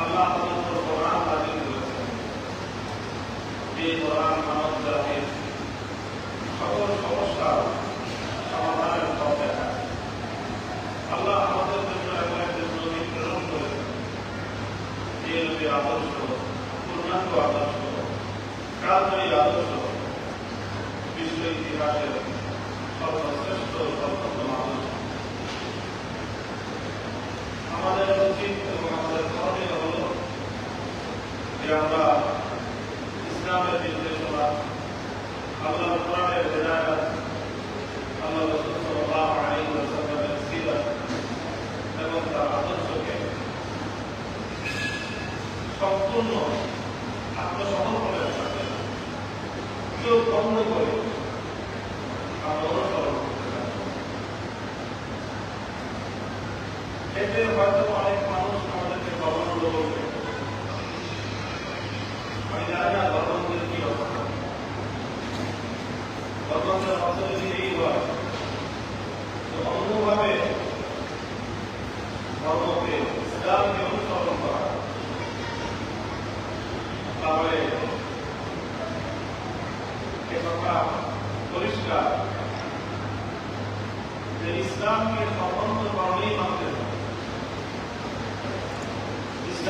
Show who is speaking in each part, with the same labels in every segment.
Speaker 1: আল্লাহ পবিত্র কোরআন নাজিল করেছেন এই কোরআন মানব জাতির সকল সমস্যার সমাধানের সর্বশ্রেষ্ঠ সর্বোত্তম সম্পূর্ণ আত্মসমর্পণ করে কেউ বন্ধ করে এতে হয়তো অনেক মানুষ আমাদেরকে ধর্মগুলো বলবে আমি জানি না ধর্মগুলোর কি অবস্থা। ধর্মগুলোর যদি এই হয় অন্যভাবে ধর্মকে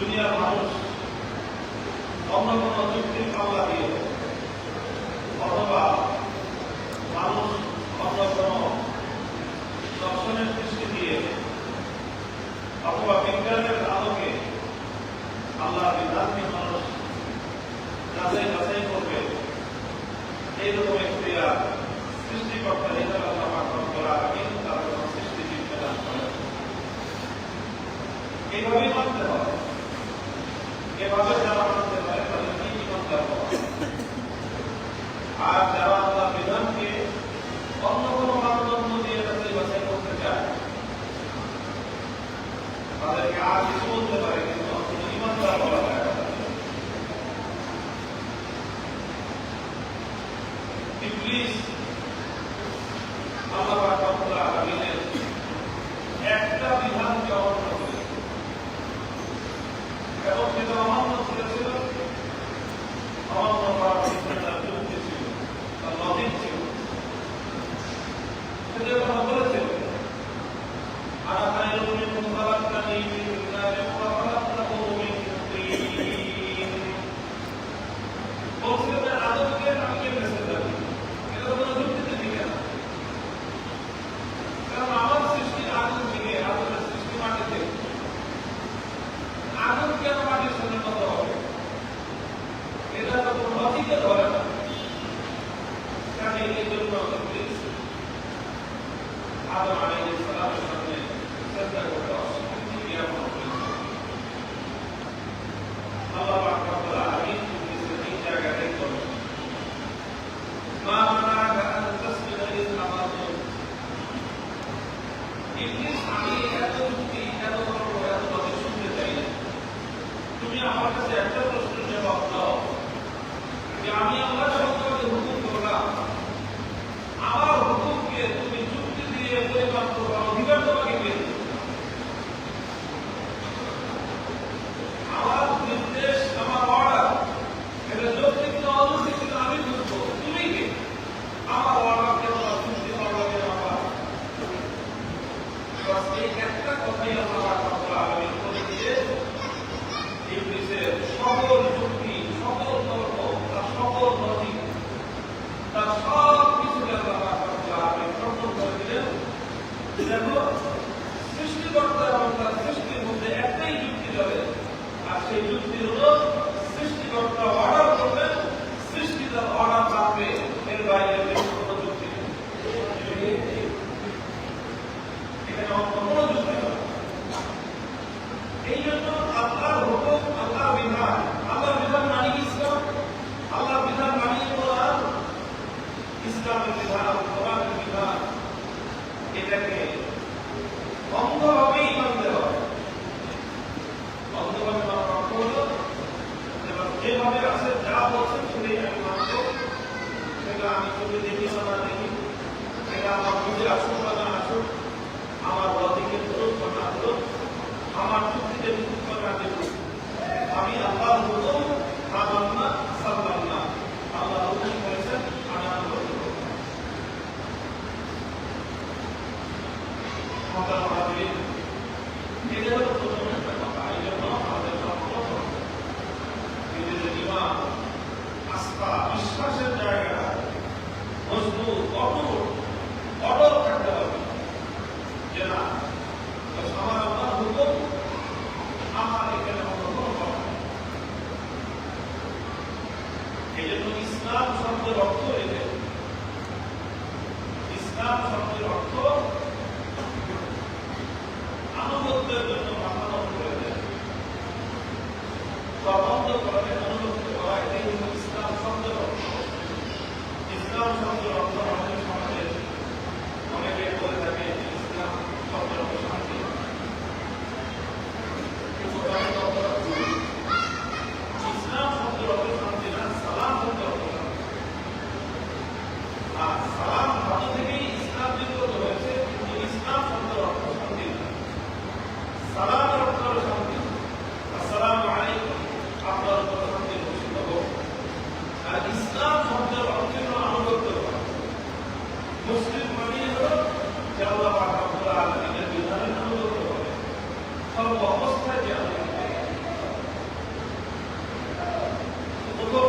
Speaker 1: Junior Please. এর জন্য আদম আলাইহিস সালামের ইসলাম শব্দের অর্থ এটা ইসলাম শব্দের অর্থ আনুগত্যের জন্য ইসলাম শব্দের অর্থ আনুগত্য করা মুসলিম